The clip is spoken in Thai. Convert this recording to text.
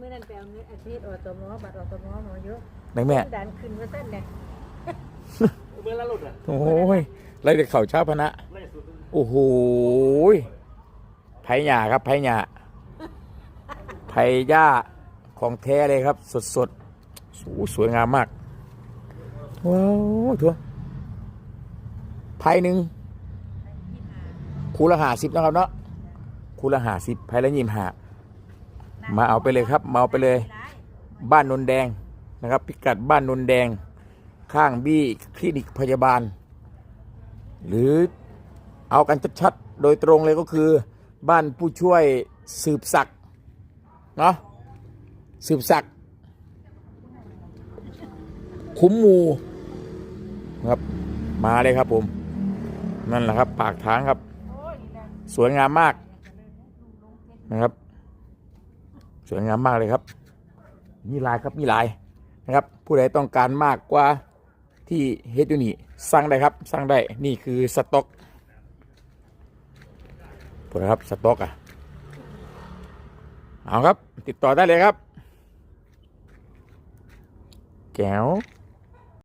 เมื่อนั้นไปเอาเงินอาทิตย์อตมบัตรอตมหมอเยอะไหนแม่ ดันขึ้นว่าสั้นเนี่ยเมื่อละหลุดอะโอ้ยไรเด็กเข่าเช้าพนะไล่สุดโอ้โหยไผ่หญ้าครับไผ่หญ้าไผ่หญ้าของแท้เลยครับ สดสดๆโอ้สวยงามมาก ว้าวทัวไผ่หนึ่งคูละหาสิบนะครับเนาะคูละหาสิบไผ่ละยี่สิบห้า มาเอาไปเลยครับมาเอาไปเลย บ้านนนแดงนะครับ พิกัดบ้านนนแดง ข้างบี้คลินิกพยาบาล หรือเอากันชัดๆโดยตรงเลยก็คือ บ้านผู้ช่วยสืบศักดิ์เนาะสืบศักดิ์คุ้มมูครับมาเลยครับผม นั่นแหละครับ ปากทางครับ สวยงามมากนะครับ สวยงามมากเลยครับ มีลายครับมีลายนะครับ ผู้ใดต้องการมากกว่าที่เฮดอยู่นี่สั่งได้ครับสั่งได้นี่คือสต็อกพอครับสต็อกอะเอาครับ ติดต่อได้เลยครับ แก้ว